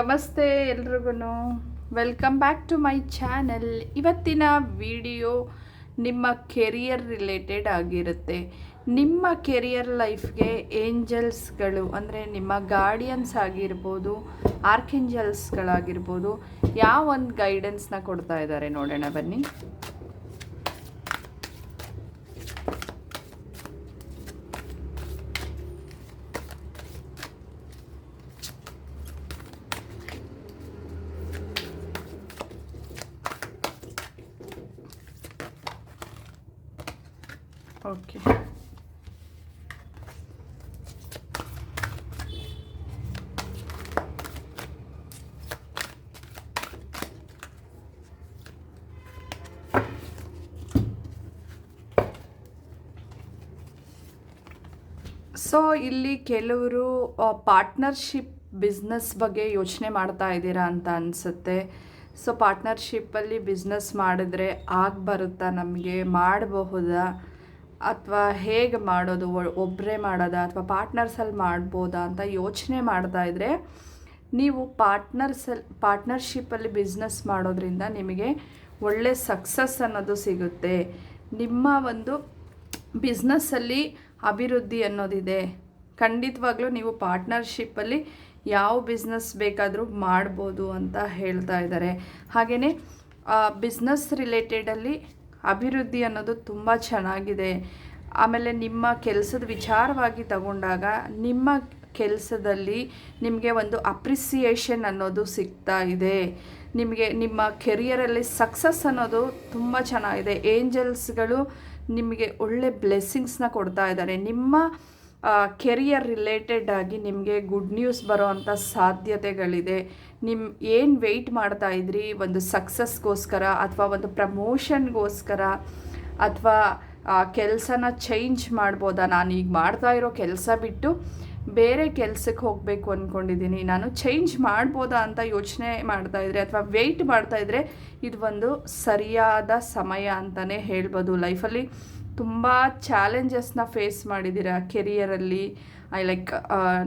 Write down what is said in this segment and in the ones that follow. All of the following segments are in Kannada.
ನಮಸ್ತೆ ಎಲ್ರಿಗೂ welcome back to my channel ಇವತ್ತಿನ ವಿಡಿಯೋ ನಿಮ್ಮ ಕೆರಿಯರ್ ರಿಲೇಟೆಡ್ ಆಗಿರುತ್ತೆ. ನಿಮ್ಮ ಕೆರಿಯರ್ ಲೈಫ್ಗೆ ಏಂಜಲ್ಸ್ಗಳು ಅಂದರೆ ನಿಮ್ಮ ಗಾರ್ಡಿಯನ್ಸ್ ಆಗಿರ್ಬೋದು ಆರ್ಕೆಂಜಲ್ಸ್ಗಳಾಗಿರ್ಬೋದು ಯಾವ ಒಂದು ಗೈಡೆನ್ಸ್ನ ಕೊಡ್ತಾ ಇದ್ದಾರೆ ನೋಡೋಣ ಬನ್ನಿ. ಓಕೆ. ಸೊ ಇಲ್ಲಿ ಕೆಲವರು ಪಾರ್ಟ್ನರ್ಶಿಪ್ ಬಿಸ್ನೆಸ್ ಬಗ್ಗೆ ಯೋಚನೆ ಮಾಡ್ತಾ ಇದ್ದೀರಾ ಅಂತ ಅನಿಸುತ್ತೆ. ಸೊ ಪಾರ್ಟ್ನರ್ಶಿಪ್ಪಲ್ಲಿ ಬಿಸ್ನೆಸ್ ಮಾಡಿದ್ರೆ ಆಗ ಬರುತ್ತಾ ನಮಗೆ? ಮಾಡಬಹುದಾ? ಅಥವಾ ಹೇಗೆ ಮಾಡೋದು ಒಬ್ಬರೇ ಮಾಡೋದಾ ಅಥವಾ ಪಾರ್ಟ್ನರ್ಸಲ್ಲಿ ಮಾಡ್ಬೋದಾ ಅಂತ ಯೋಚನೆ ಮಾಡ್ತಾ ಇದ್ದರೆ ನೀವು ಪಾರ್ಟ್ನರ್ಸಲ್ಲಿ ಪಾರ್ಟ್ನರ್ಶಿಪ್ಪಲ್ಲಿ ಬಿಸ್ನೆಸ್ ಮಾಡೋದ್ರಿಂದ ನಿಮಗೆ ಒಳ್ಳೆ ಸಕ್ಸಸ್ ಅನ್ನೋದು ಸಿಗುತ್ತೆ. ನಿಮ್ಮ ಒಂದು ಬಿಸ್ನೆಸ್ಸಲ್ಲಿ ಅಭಿವೃದ್ಧಿ ಅನ್ನೋದಿದೆ. ಖಂಡಿತವಾಗ್ಲೂ ನೀವು ಪಾರ್ಟ್ನರ್ಶಿಪ್ಪಲ್ಲಿ ಯಾವ ಬಿಸ್ನೆಸ್ ಬೇಕಾದರೂ ಮಾಡ್ಬೋದು ಅಂತ ಹೇಳ್ತಾ ಇದ್ದಾರೆ. ಹಾಗೆಯೇ ಬಿಸ್ನೆಸ್ ರಿಲೇಟೆಡಲ್ಲಿ ಅಭಿವೃದ್ಧಿ ಅನ್ನೋದು ತುಂಬ ಚೆನ್ನಾಗಿದೆ. ಆಮೇಲೆ ನಿಮ್ಮ ಕೆಲಸದ ವಿಚಾರವಾಗಿ ತಗೊಂಡಾಗ ನಿಮ್ಮ ಕೆಲಸದಲ್ಲಿ ನಿಮಗೆ ಒಂದು ಅಪ್ರಿಸಿಯೇಷನ್ ಅನ್ನೋದು ಸಿಗ್ತಾ ಇದೆ. ನಿಮಗೆ ನಿಮ್ಮ ಕೆರಿಯರಲ್ಲಿ ಸಕ್ಸಸ್ ಅನ್ನೋದು ತುಂಬ ಚೆನ್ನಾಗಿದೆ. ಏಂಜಲ್ಸ್ಗಳು ನಿಮಗೆ ಒಳ್ಳೆ ಬ್ಲೆಸ್ಸಿಂಗ್ಸ್ನ ಕೊಡ್ತಾ ಇದ್ದಾರೆ. ನಿಮ್ಮ ಕೆರಿಯರ್ ರಿಲೇಟೆಡ್ ಆಗಿ ನಿಮಗೆ ಗುಡ್ ನ್ಯೂಸ್ ಬರೋ ಅಂಥ ಸಾಧ್ಯತೆಗಳಿದೆ. ನಿಮ್ಮ ಏನು ವೆಯ್ಟ್ ಮಾಡ್ತಾ ಇದ್ರಿ? ಒಂದು ಸಕ್ಸಸ್ಗೋಸ್ಕರ ಅಥವಾ ಒಂದು ಪ್ರಮೋಷನ್ಗೋಸ್ಕರ ಅಥವಾ ಕೆಲಸನ ಚೇಂಜ್ ಮಾಡ್ಬೋದಾ? ನಾನು ಈಗ ಮಾಡ್ತಾ ಇರೋ ಕೆಲಸ ಬಿಟ್ಟು ಬೇರೆ ಕೆಲಸಕ್ಕೆ ಹೋಗಬೇಕು ಅಂದ್ಕೊಂಡಿದ್ದೀನಿ ನಾನು ಚೇಂಜ್ ಮಾಡ್ಬೋದಾ ಅಂತ ಯೋಚನೆ ಮಾಡ್ತಾ ಇದ್ರೆ ಅಥವಾ ವೆಯ್ಟ್ ಮಾಡ್ತಾ ಇದ್ರೆ ಇದು ಒಂದು ಸರಿಯಾದ ಸಮಯ ಅಂತಲೇ ಹೇಳ್ಬೋದು. ಲೈಫಲ್ಲಿ ತುಂಬ ಚಾಲೆಂಜಸ್ನ ಫೇಸ್ ಮಾಡಿದ್ದೀರಾ ಕೆರಿಯರಲ್ಲಿ ಐ ಲೈಕ್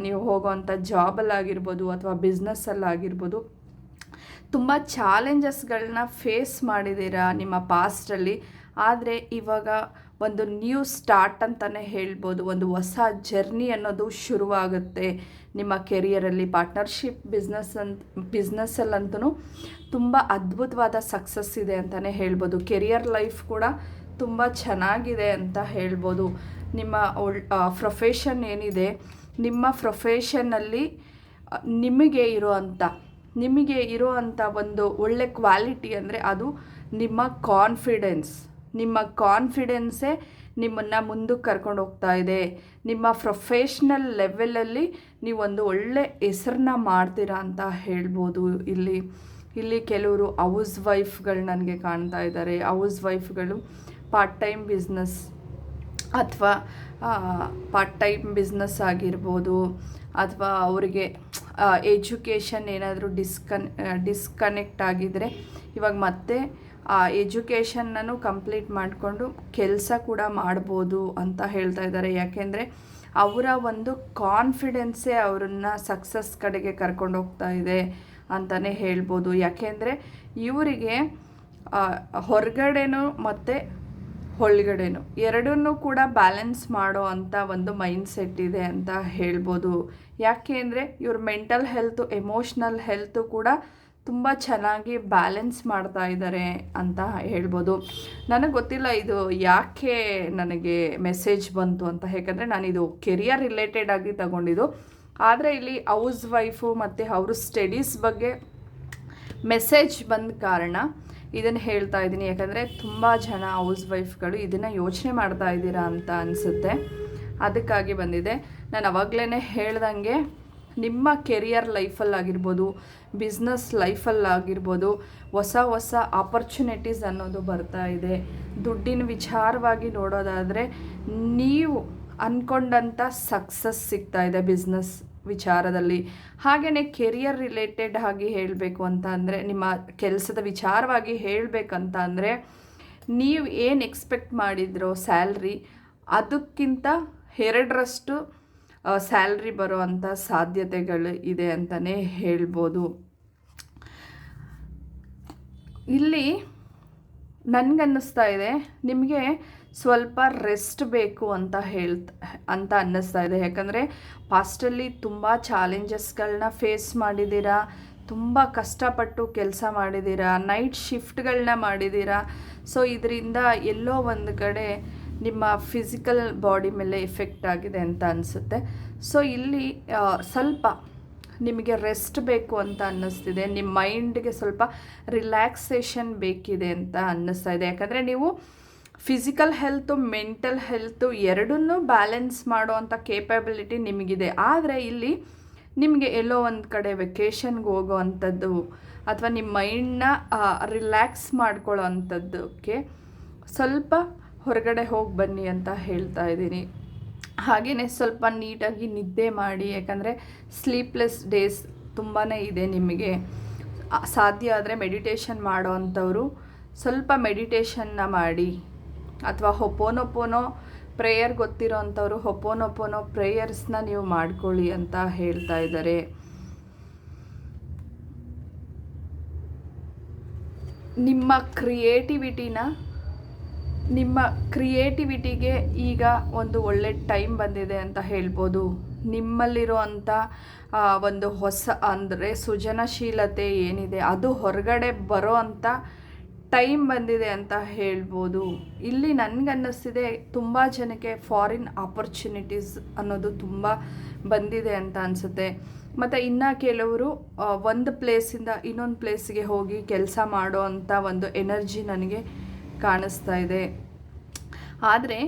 ನೀವು ಹೋಗೋವಂಥ ಜಾಬಲ್ಲಾಗಿರ್ಬೋದು ಅಥವಾ ಬಿಸ್ನೆಸ್ಸಲ್ಲಾಗಿರ್ಬೋದು ತುಂಬ ಚಾಲೆಂಜಸ್ಗಳನ್ನ ಫೇಸ್ ಮಾಡಿದ್ದೀರಾ ನಿಮ್ಮ ಪಾಸ್ಟಲ್ಲಿ ಆದರೆ ಇವಾಗ ಒಂದು ನ್ಯೂ ಸ್ಟಾರ್ಟ್ ಅಂತಲೇ ಹೇಳ್ಬೋದು. ಒಂದು ಹೊಸ ಜರ್ನಿ ಅನ್ನೋದು ಶುರುವಾಗುತ್ತೆ ನಿಮ್ಮ ಕೆರಿಯರಲ್ಲಿ ಪಾರ್ಟ್ನರ್ಶಿಪ್ ಬಿಸ್ನೆಸ್ ಅಂತ ಬಿಸ್ನೆಸ್ಸಲ್ಲಂತೂ ತುಂಬ ಅದ್ಭುತವಾದ ಸಕ್ಸಸ್ ಇದೆ ಅಂತಲೇ ಹೇಳ್ಬೋದು. ಕೆರಿಯರ್ ಲೈಫ್ ಕೂಡ ತುಂಬ ಚೆನ್ನಾಗಿದೆ ಅಂತ ಹೇಳ್ಬೋದು. ನಿಮ್ಮ ಒಳ್ ಪ್ರೊಫೆಷನ್ ಏನಿದೆ, ನಿಮ್ಮ ಪ್ರೊಫೆಷನ್ನಲ್ಲಿ ನಿಮಗೆ ಇರೋವಂಥ ನಿಮಗೆ ಇರೋವಂಥ ಒಂದು ಒಳ್ಳೆ ಕ್ವಾಲಿಟಿ ಅಂದರೆ ಅದು ನಿಮ್ಮ ಕಾನ್ಫಿಡೆನ್ಸ್ ನಿಮ್ಮ ಕಾನ್ಫಿಡೆನ್ಸೇ ನಿಮ್ಮನ್ನು ಮುಂದಕ್ಕೆ ಕರ್ಕೊಂಡು ಹೋಗ್ತಾ ಇದೆ. ನಿಮ್ಮ ಪ್ರೊಫೆಷ್ನಲ್ ಲೆವೆಲಲ್ಲಿ ನೀವೊಂದು ಒಳ್ಳೆ ಹೆಸರನ್ನ ಮಾಡ್ತೀರಾ ಅಂತ ಹೇಳ್ಬೋದು ಇಲ್ಲಿ. ಇಲ್ಲಿ ಕೆಲವರು ಹೌಸ್ ವೈಫ್ಗಳು ನನಗೆ ಕಾಣ್ತಾ ಇದ್ದಾರೆ. ಹೌಸ್ ವೈಫ್ಗಳು ಪಾರ್ಟ್ ಟೈಮ್ ಬಿಸ್ನೆಸ್ ಅಥವಾ ಪಾರ್ಟ್ ಟೈಮ್ ಬಿಸ್ನೆಸ್ ಆಗಿರ್ಬೋದು, ಅಥವಾ ಅವರಿಗೆ ಎಜುಕೇಷನ್ ಏನಾದರೂ ಡಿಸ್ಕನ್ ಡಿಸ್ಕನೆಕ್ಟ್ ಆಗಿದ್ದರೆ ಇವಾಗ ಮತ್ತೆ, ಆ ಎಜುಕೇಷನ್ನೂ ಕಂಪ್ಲೀಟ್ ಮಾಡಿಕೊಂಡು ಕೆಲಸ ಕೂಡ ಮಾಡ್ಬೋದು ಅಂತ ಹೇಳ್ತಾ ಇದ್ದಾರೆ. ಯಾಕೆಂದರೆ ಅವರ ಒಂದು ಕಾನ್ಫಿಡೆನ್ಸೇ ಅವರನ್ನ ಸಕ್ಸಸ್ ಕಡೆಗೆ ಕರ್ಕೊಂಡು ಹೋಗ್ತಾ ಇದೆ ಅಂತಲೇ ಹೇಳ್ಬೋದು. ಯಾಕೆಂದರೆ ಇವರಿಗೆ ಹೊರಗಡೆನೂ ಮತ್ತು ಒಳಗಡೆನೂ. ಎರಡನ್ನೂ ಕೂಡ ಬ್ಯಾಲೆನ್ಸ್ ಮಾಡೋ ಅಂತ ಒಂದು ಮೈಂಡ್ ಸೆಟ್ ಇದೆ ಅಂತ ಹೇಳ್ಬೋದು. ಯಾಕೆ ಅಂದರೆ ಇವ್ರ ಮೆಂಟಲ್ ಹೆಲ್ತು ಎಮೋಷ್ನಲ್ ಹೆಲ್ತು ಕೂಡ ತುಂಬ ಚೆನ್ನಾಗಿ ಬ್ಯಾಲೆನ್ಸ್ ಮಾಡ್ತಾ ಇದ್ದಾರೆ ಅಂತ ಹೇಳ್ಬೋದು. ನನಗೆ ಗೊತ್ತಿಲ್ಲ ಇದು ಯಾಕೆ ನನಗೆ ಮೆಸೇಜ್ ಬಂತು ಅಂತ. ಯಾಕಂದರೆ ನಾನಿದು ಕೆರಿಯರ್ ರಿಲೇಟೆಡ್ ಆಗಿ ತಗೊಂಡಿದ್ದು. ಆದರೆ ಇಲ್ಲಿ ಹೌಸ್ ವೈಫು ಮತ್ತು ಅವರು ಸ್ಟಡೀಸ್ ಬಗ್ಗೆ ಮೆಸೇಜ್ ಬಂದ ಕಾರಣ ಇದನ್ನು ಹೇಳ್ತಾ ಇದ್ದೀನಿ ಯಾಕಂದರೆ ತುಂಬ ಜನ ಹೌಸ್ ವೈಫ್ಗಳು ಇದನ್ನು ಯೋಚನೆ ಮಾಡ್ತಾ ಇದ್ದೀರಾ ಅಂತ ಅನಿಸುತ್ತೆ. ಅದಕ್ಕಾಗಿ ಬಂದಿದೆ. ನಾನು ಅವಾಗಲೇ ಹೇಳ್ದಂಗೆ ನಿಮ್ಮ ಕೆರಿಯರ್ ಲೈಫಲ್ಲಾಗಿರ್ಬೋದು, ಬಿಸ್ನೆಸ್ ಲೈಫಲ್ಲಾಗಿರ್ಬೋದು, ಹೊಸ ಹೊಸ ಆಪರ್ಚುನಿಟೀಸ್ ಅನ್ನೋದು ಬರ್ತಾ ಇದೆ. ದುಡ್ಡಿನ ವಿಚಾರವಾಗಿ ನೋಡೋದಾದರೆ ನೀವು ಅಂದ್ಕೊಂಡಂಥ ಸಕ್ಸಸ್ ಸಿಗ್ತಾ ಇದೆ ಬಿಸ್ನೆಸ್ ವಿಚಾರದಲ್ಲಿ. ಹಾಗೆಯೇ ಕೆರಿಯರ್ ರಿಲೇಟೆಡ್ ಆಗಿ ಹೇಳಬೇಕು ಅಂತ ಅಂದರೆ, ನಿಮ್ಮ ಕೆಲಸದ ವಿಚಾರವಾಗಿ ಹೇಳಬೇಕಂತ ಅಂದರೆ, ನೀವು ಏನು ಎಕ್ಸ್ಪೆಕ್ಟ್ ಮಾಡಿದ್ರೋ ಸ್ಯಾಲ್ರಿ ಅದಕ್ಕಿಂತ ಎರಡರಷ್ಟು ಸ್ಯಾಲ್ರಿ ಬರೋ ಅಂಥ ಸಾಧ್ಯತೆಗಳು ಇದೆ ಅಂತಲೇ ಹೇಳ್ಬೋದು. ಇಲ್ಲಿ ನನಗನ್ನಿಸ್ತಾ ಇದೆ, ನಿಮಗೆ ಸ್ವಲ್ಪ ರೆಸ್ಟ್ ಬೇಕು ಅಂತ ಹೇಳ್ತ, ಅಂತ ಅನ್ನಿಸ್ತಾ ಇದೆ. ಯಾಕಂದರೆ ಪಾಸ್ಟಲ್ಲಿ ತುಂಬ ಚಾಲೆಂಜಸ್ಗಳನ್ನ ಫೇಸ್ ಮಾಡಿದ್ದೀರಾ, ತುಂಬ ಕಷ್ಟಪಟ್ಟು ಕೆಲಸ ಮಾಡಿದ್ದೀರಾ ನೈಟ್ ಶಿಫ್ಟ್ಗಳನ್ನ ಮಾಡಿದ್ದೀರಾ ಸೊ ಇದರಿಂದ ಎಲ್ಲೋ ಒಂದು ಕಡೆ ನಿಮ್ಮ ಫಿಸಿಕಲ್ ಬಾಡಿ ಮೇಲೆ ಎಫೆಕ್ಟ್ ಆಗಿದೆ ಅಂತ ಅನಿಸುತ್ತೆ. ಸೊ ಇಲ್ಲಿ ಸ್ವಲ್ಪ ನಿಮಗೆ ರೆಸ್ಟ್ ಬೇಕು ಅಂತ ಅನ್ನಿಸ್ತಿದೆ. ನಿಮ್ಮ ಮೈಂಡ್ಗೆ ಸ್ವಲ್ಪ ರಿಲ್ಯಾಕ್ಸೇಷನ್ ಬೇಕಿದೆ ಅಂತ ಅನ್ನಿಸ್ತಾ ಇದೆ. ಯಾಕಂದರೆ ನೀವು ಫಿಸಿಕಲ್ ಹೆಲ್ತು ಮೆಂಟಲ್ ಹೆಲ್ತು ಎರಡನ್ನೂ ಬ್ಯಾಲೆನ್ಸ್ ಮಾಡುವಂಥ ಕೇಪಬಿಲಿಟಿ ನಿಮಗಿದೆ. ಆದರೆ ಇಲ್ಲಿ ನಿಮಗೆ ಎಲ್ಲೋ ಒಂದು ಕಡೆ ವೆಕೇಷನ್ಗೆ ಹೋಗೋ ಅಂಥದ್ದು ಅಥವಾ ನಿಮ್ಮ ಮೈಂಡನ್ನ ರಿಲ್ಯಾಕ್ಸ್ ಮಾಡ್ಕೊಳ್ಳೋ ಅಂಥದ್ದಕ್ಕೆ ಸ್ವಲ್ಪ ಹೊರಗಡೆ ಹೋಗಿ ಬನ್ನಿ ಅಂತ ಹೇಳ್ತಾ ಇದ್ದೀನಿ. ಹಾಗೆಯೇ ಸ್ವಲ್ಪ ನೀಟಾಗಿ ನಿದ್ದೆ ಮಾಡಿ, ಯಾಕಂದರೆ ಸ್ಲೀಪ್ಲೆಸ್ ಡೇಸ್ ತುಂಬಾ ಇದೆ ನಿಮಗೆ. ಸಾಧ್ಯ ಆದರೆ ಮೆಡಿಟೇಷನ್ ಮಾಡೋ ಅಂಥವರು ಸ್ವಲ್ಪ ಮೆಡಿಟೇಷನ್ನ ಮಾಡಿ. ಅಥವಾ ಹೊಪೋನೊಪೋನೋ ಪ್ರೇಯರ್ ಗೊತ್ತಿರೋ ಅಂಥವ್ರು ಹೊಪೋನೊಪೋನೋ ಪ್ರೇಯರ್ಸ್ನ ನೀವು ಮಾಡ್ಕೊಳ್ಳಿ ಅಂತ ಹೇಳ್ತಾ ಇದ್ದಾರೆ. ನಿಮ್ಮ ಕ್ರಿಯೇಟಿವಿಟಿನ ನಿಮ್ಮ ಕ್ರಿಯೇಟಿವಿಟಿಗೆ ಈಗ ಒಂದು ಒಳ್ಳೆ ಟೈಮ್ ಬಂದಿದೆ ಅಂತ ಹೇಳ್ಬೋದು. ನಿಮ್ಮಲ್ಲಿರುವಂಥ ಒಂದು ಹೊಸ ಅಂದರೆ ಸೃಜನಶೀಲತೆ ಏನಿದೆ, ಅದು ಹೊರಗಡೆ ಬರೋ ಅಂಥ ಟೈಮ್ ಬಂದಿದೆ ಅಂತ ಹೇಳ್ಬೋದು. ಇಲ್ಲಿ ನನಗನ್ನಿಸ್ತಿದೆ, ತುಂಬ ಜನಕ್ಕೆ ಫಾರಿನ್ ಆಪರ್ಚುನಿಟೀಸ್ ಅನ್ನೋದು ತುಂಬ ಬಂದಿದೆ ಅಂತ ಅನಿಸುತ್ತೆ. ಮತ್ತು ಇನ್ನು ಕೆಲವರು ಒಂದು ಪ್ಲೇಸಿಂದ ಇನ್ನೊಂದು ಪ್ಲೇಸಿಗೆ ಹೋಗಿ ಕೆಲಸ ಮಾಡೋ ಅಂಥ ಒಂದು ಎನರ್ಜಿ ನನಗೆ ಕಾಣಿಸ್ತಾ ಇದೆ. ಆದರೆ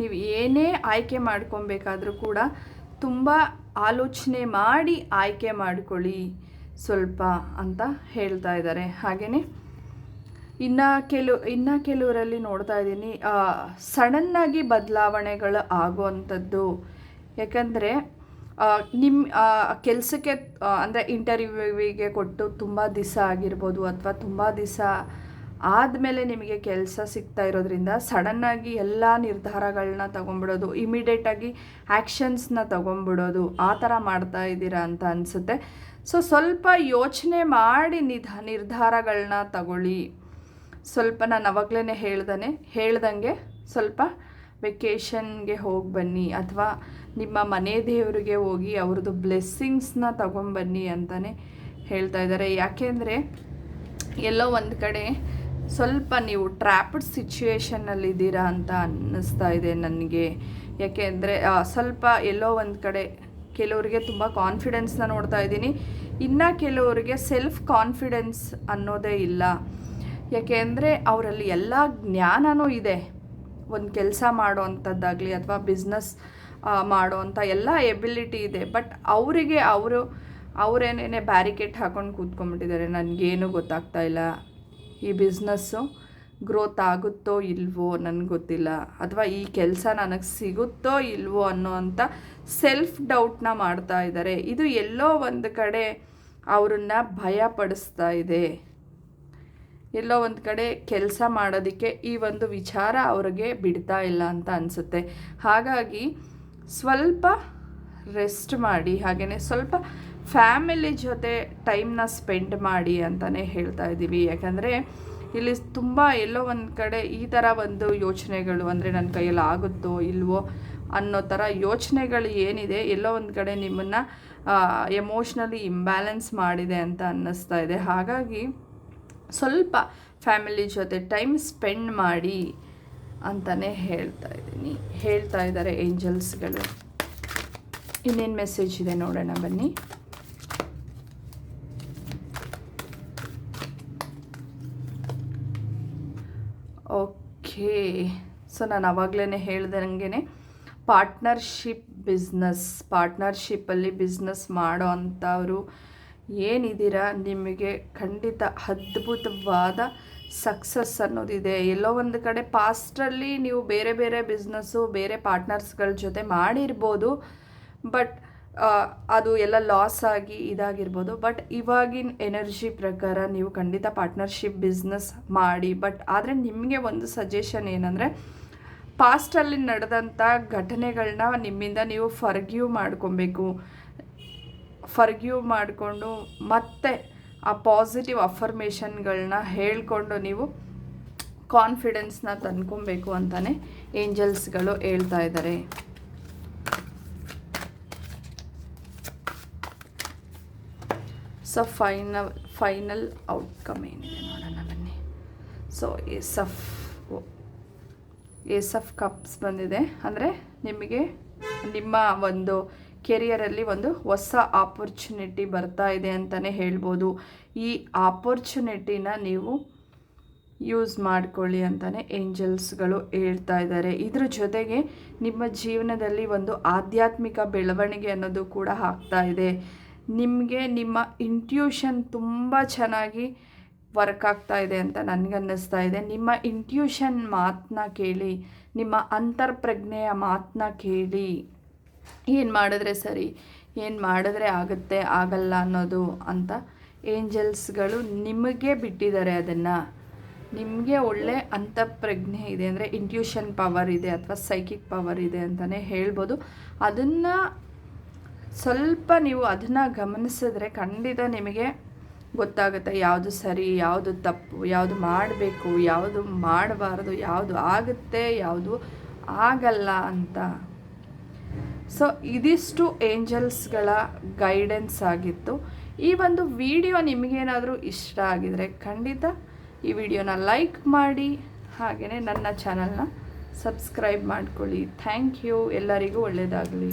ನೀವು ಏನೇ ಆಯ್ಕೆ ಮಾಡ್ಕೊಬೇಕಾದ್ರೂ ಕೂಡ ತುಂಬ ಆಲೋಚನೆ ಮಾಡಿ ಆಯ್ಕೆ ಮಾಡಿಕೊಳ್ಳಿ ಸ್ವಲ್ಪ ಅಂತ ಹೇಳ್ತಾ ಇದ್ದಾರೆ. ಹಾಗೆಯೇ ಇನ್ನು ಕೆಲವು ಇನ್ನು ಕೆಲವರಲ್ಲಿ ನೋಡ್ತಾ ಇದ್ದೀನಿ ಸಡನ್ನಾಗಿ ಬದಲಾವಣೆಗಳು ಆಗುವಂಥದ್ದು. ಯಾಕಂದರೆ ನಿಮ್ಮ ಕೆಲಸಕ್ಕೆ ಅಂದರೆ ಇಂಟರ್ವ್ಯೂವಿಗೆ ಕೊಟ್ಟು ತುಂಬ ದಿವಸ ಆಗಿರ್ಬೋದು ಅಥವಾ ತುಂಬ ದಿವಸ ಆದಮೇಲೆ ನಿಮಗೆ ಕೆಲಸ ಸಿಗ್ತಾ ಇರೋದ್ರಿಂದ ಸಡನ್ನಾಗಿ ಎಲ್ಲ ನಿರ್ಧಾರಗಳನ್ನ ತೊಗೊಂಬಿಡೋದು ಇಮಿಡಿಯೇಟಾಗಿ ಆ್ಯಕ್ಷನ್ಸ್ನ ತೊಗೊಂಬಿಡೋದು ಆ ಥರ ಮಾಡ್ತಾ ಇದ್ದೀರಾ ಅಂತ ಅನಿಸುತ್ತೆ. ಸೊ ಸ್ವಲ್ಪ ಯೋಚನೆ ಮಾಡಿ ನಿಧ ನಿರ್ಧಾರಗಳನ್ನ ತಗೊಳ್ಳಿ. ಸ್ವಲ್ಪ ನಾನು ಅವಾಗಲೇ ಹೇಳ್ದಾನೆ, ಹೇಳ್ದಂಗೆ ಸ್ವಲ್ಪ ವೆಕೇಷನ್ಗೆ ಹೋಗಿ ಬನ್ನಿ ಅಥವಾ ನಿಮ್ಮ ಮನೆ ದೇವರಿಗೆ ಹೋಗಿ ಅವ್ರದ್ದು ಬ್ಲೆಸ್ಸಿಂಗ್ಸ್ನ ತಗೊಂಬನ್ನಿ ಅಂತಲೇ ಹೇಳ್ತಾ ಇದ್ದಾರೆ. ಯಾಕೆಂದರೆ ಎಲ್ಲೋ ಒಂದು ಕಡೆ ಸ್ವಲ್ಪ ನೀವು ಟ್ರ್ಯಾಪ್ಡ್ ಸಿಚುವೇಶನ್ನಲ್ಲಿದ್ದೀರಾ ಅಂತ ಅನ್ನಿಸ್ತಾ ಇದೆ ನನಗೆ. ಯಾಕೆಂದರೆ ಸ್ವಲ್ಪ ಎಲ್ಲೋ ಒಂದು ಕಡೆ ಕೆಲವರಿಗೆ ತುಂಬ ಕಾನ್ಫಿಡೆನ್ಸ್ನ ನೋಡ್ತಾ ಇದ್ದೀನಿ. ಇನ್ನು ಕೆಲವರಿಗೆ ಸೆಲ್ಫ್ ಕಾನ್ಫಿಡೆನ್ಸ್ ಅನ್ನೋದೇ ಇಲ್ಲ. ಯಾಕೆಂದರೆ, ಅವರಲ್ಲಿ ಎಲ್ಲ ಜ್ಞಾನನೂ ಇದೆ. ಒಂದು ಕೆಲಸ ಮಾಡೋ ಅಂಥದ್ದಾಗಲಿ ಅಥವಾ ಬಿಸ್ನೆಸ್ ಮಾಡೋ ಅಂಥ ಎಲ್ಲ ಎಬಿಲಿಟಿ ಇದೆ. ಬಟ್ ಅವರಿಗೆ ಅವರು, ಅವರೇನೇನೆ ಬ್ಯಾರಿಕೇಡ್ ಹಾಕೊಂಡು ಕೂತ್ಕೊಂಡ್ಬಿಟ್ಟಿದ್ದಾರೆ. ನನಗೇನು ಗೊತ್ತಾಗ್ತಾ ಇಲ್ಲ. ಈ ಬಿಸ್ನೆಸ್ಸು ಗ್ರೋತ್ ಆಗುತ್ತೋ ಇಲ್ವೋ ನನಗೆ ಗೊತ್ತಿಲ್ಲ. ಅಥವಾ ಈ ಕೆಲಸ ನನಗೆ ಸಿಗುತ್ತೋ ಇಲ್ವೋ ಅನ್ನೋ ಅಂಥ ಸೆಲ್ಫ್ ಡೌಟ್ನ ಮಾಡ್ತಾ ಇದ್ದಾರೆ ಇದು ಎಲ್ಲೋ ಒಂದು ಕಡೆ ಅವ್ರನ್ನ ಭಯ ಪಡಿಸ್ತಾ ಇದೆ. ಎಲ್ಲೋ ಒಂದು ಕಡೆ ಕೆಲಸ ಮಾಡೋದಕ್ಕೆ ಈ ಒಂದು ವಿಚಾರ ಅವ್ರಿಗೆ ಬಿಡ್ತಾ ಇಲ್ಲ ಅಂತ ಅನಿಸುತ್ತೆ. ಹಾಗಾಗಿ ಸ್ವಲ್ಪ ರೆಸ್ಟ್ ಮಾಡಿ ಹಾಗೆಯೇ ಸ್ವಲ್ಪ ಫ್ಯಾಮಿಲಿ ಜೊತೆ ಟೈಮ್ನ ಸ್ಪೆಂಡ್ ಮಾಡಿ ಅಂತಲೇ ಹೇಳ್ತಾ ಇದ್ದೀವಿ. ಯಾಕಂದರೆ ಇಲ್ಲಿ ತುಂಬ ಎಲ್ಲೋ ಒಂದು ಕಡೆ ಈ ಥರ ಒಂದು ಯೋಚನೆಗಳು ಅಂದರೆ ನನ್ನ ಕೈಯಲ್ಲಿ ಆಗುತ್ತೋ ಇಲ್ವೋ ಅನ್ನೋ ಥರ ಯೋಚನೆಗಳು ಏನಿದೆ, ಎಲ್ಲೋ ಒಂದು ಕಡೆ ನಿಮ್ಮನ್ನು ಎಮೋಷ್ನಲಿ ಇಂಬ್ಯಾಲೆನ್ಸ್ ಮಾಡಿದೆ ಅಂತ ಅನ್ನಿಸ್ತಾ ಇದೆ. ಹಾಗಾಗಿ ಸ್ವಲ್ಪ ಫ್ಯಾಮಿಲಿ ಜೊತೆ ಟೈಮ್ ಸ್ಪೆಂಡ್ ಮಾಡಿ ಅಂತಲೇ ಹೇಳ್ತಾ ಇದ್ದೀನಿ. ಹೇಳ್ತಾ ಇದ್ದಾರೆ ಏಂಜಲ್ಸ್ಗಳು. ಇನ್ನೇನು ಮೆಸೇಜ್ ಇದೆ ನೋಡೋಣ ಬನ್ನಿ. ಓಕೆ. ಸೊ ನಾನು ಆವಾಗಲೇ ಹೇಳ್ದಂಗೆ ಪಾರ್ಟ್ನರ್ಶಿಪ್ ಬಿಸ್ನೆಸ್ ಪಾರ್ಟ್ನರ್ಶಿಪ್ಪಲ್ಲಿ ಬಿಸ್ನೆಸ್ ಮಾಡೋ ಅಂಥವರು ಏನಿದ್ದೀರಾ ನಿಮಗೆ ಖಂಡಿತ ಅದ್ಭುತವಾದ ಸಕ್ಸಸ್ ಅನ್ನೋದಿದೆ. ಎಲ್ಲೋ ಒಂದು ಕಡೆ ಪಾಸ್ಟಲ್ಲಿ ನೀವು ಬೇರೆ ಬೇರೆ ಬಿಸ್ನೆಸ್ಸು ಬೇರೆ ಪಾರ್ಟ್ನರ್ಸ್ಗಳ ಜೊತೆ ಮಾಡಿರ್ಬೋದು ಬಟ್ ಅದು ಎಲ್ಲ ಲಾಸ್ ಆಗಿ ಇದಾಗಿರ್ಬೋದು. ಬಟ್ ಇವಾಗಿನ ಎನರ್ಜಿ ಪ್ರಕಾರ ನೀವು ಖಂಡಿತ ಪಾರ್ಟ್ನರ್ಶಿಪ್ ಬಿಸ್ನೆಸ್ ಮಾಡಿ. ಬಟ್ ಆದರೆ ನಿಮಗೆ ಒಂದು ಸಜೆಷನ್ ಏನಂದರೆ ಪಾಸ್ಟಲ್ಲಿ ನಡೆದಂಥ ಘಟನೆಗಳನ್ನ ನಿಮ್ಮಿಂದ ನೀವು ಫರ್ಗ್ಯೂ ಮಾಡ್ಕೊಬೇಕು. ಫರ್ಗ್ಯೂ ಮಾಡಿಕೊಂಡು ಮತ್ತೆ ಆ ಪಾಸಿಟಿವ್ ಅಫರ್ಮೇಷನ್ಗಳನ್ನ ಹೇಳ್ಕೊಂಡು ನೀವು ಕಾನ್ಫಿಡೆನ್ಸ್ನ ತಂದ್ಕೊಬೇಕು ಅಂತಲೇ ಏಂಜಲ್ಸ್ಗಳು ಹೇಳ್ತಾ ಇದ್ದಾರೆ ಸೊ ಫೈನಲ್ ಫೈನಲ್ ಔಟ್ಕಮ್ ಏನಿದೆ ನೋಡೋಣ ಬನ್ನಿ. So S F S F cups ಬಂದಿದೆ. ಅಂದರೆ ನಿಮಗೆ ನಿಮ್ಮ ಒಂದು ಕೆರಿಯರಲ್ಲಿ ಒಂದು ಹೊಸ ಆಪರ್ಚುನಿಟಿ ಬರ್ತಾ ಇದೆ ಅಂತಲೇ ಹೇಳ್ಬೋದು. ಈ ಆಪರ್ಚುನಿಟಿನ ನೀವು ಯೂಸ್ ಮಾಡ್ಕೊಳ್ಳಿ ಅಂತಲೇ ಏಂಜಲ್ಸ್ಗಳು ಹೇಳ್ತಾ ಇದ್ದಾರೆ. ಇದ್ರ ಜೊತೆಗೆ ನಿಮ್ಮ ಜೀವನದಲ್ಲಿ ಒಂದು ಆಧ್ಯಾತ್ಮಿಕ ಬೆಳವಣಿಗೆ ಅನ್ನೋದು ಕೂಡ ಆಗ್ತಾ ಇದೆ. ನಿಮಗೆ ನಿಮ್ಮ ಇಂಟ್ಯೂಷನ್ ತುಂಬ ಚೆನ್ನಾಗಿ ವರ್ಕ್ ಆಗ್ತಾ ಇದೆ ಅಂತ ನನಗನ್ನಿಸ್ತಾ ಇದೆ. ನಿಮ್ಮ ಇಂಟ್ಯೂಷನ್ ಮಾತನ್ನ ಕೇಳಿ, ನಿಮ್ಮ ಅಂತರ್ಪ್ರಜ್ಞೆಯ ಮಾತನ್ನ ಕೇಳಿ. ಏನು ಮಾಡಿದ್ರೆ ಸರಿ, ಏನು ಮಾಡಿದ್ರೆ ಆಗುತ್ತೆ, ಆಗಲ್ಲ ಅನ್ನೋದು ಅಂತ ಏಂಜಲ್ಸ್ಗಳು ನಿಮಗೆ ಬಿಟ್ಟಿದ್ದಾರೆ ಅದನ್ನು. ನಿಮಗೆ ಒಳ್ಳೆ ಅಂತಃಪ್ರಜ್ಞೆ ಇದೆ ಅಂದರೆ ಇಂಟ್ಯೂಷನ್ ಪವರ್ ಇದೆ ಅಥವಾ ಸೈಕಿಕ್ ಪವರ್ ಇದೆ ಅಂತಲೇ ಹೇಳ್ಬೋದು. ಅದನ್ನು ಸ್ವಲ್ಪ ನೀವು ಅದನ್ನು ಗಮನಿಸಿದ್ರೆ ಖಂಡಿತ ನಿಮಗೆ ಗೊತ್ತಾಗುತ್ತೆ ಯಾವುದು ಸರಿ, ಯಾವುದು ತಪ್ಪು, ಯಾವುದು ಮಾಡಬೇಕು, ಯಾವುದು ಮಾಡಬಾರ್ದು, ಯಾವುದು ಆಗುತ್ತೆ, ಯಾವುದು ಆಗಲ್ಲ ಅಂತ. ಸೊ ಇದಿಷ್ಟು ಏಂಜಲ್ಸ್ಗಳ ಗೈಡೆನ್ಸ್ ಆಗಿತ್ತು. ಈ ಒಂದು ವಿಡಿಯೋ ನಿಮಗೇನಾದರೂ ಇಷ್ಟ ಆಗಿದರೆ ಖಂಡಿತ ಈ ವಿಡಿಯೋನ ಲೈಕ್ ಮಾಡಿ ಹಾಗೆಯೇ ನನ್ನ ಚಾನಲ್ನ ಸಬ್ಸ್ಕ್ರೈಬ್ ಮಾಡ್ಕೊಳ್ಳಿ. ಥ್ಯಾಂಕ್ ಯು ಎಲ್ಲರಿಗೂ ಒಳ್ಳೆಯದಾಗಲಿ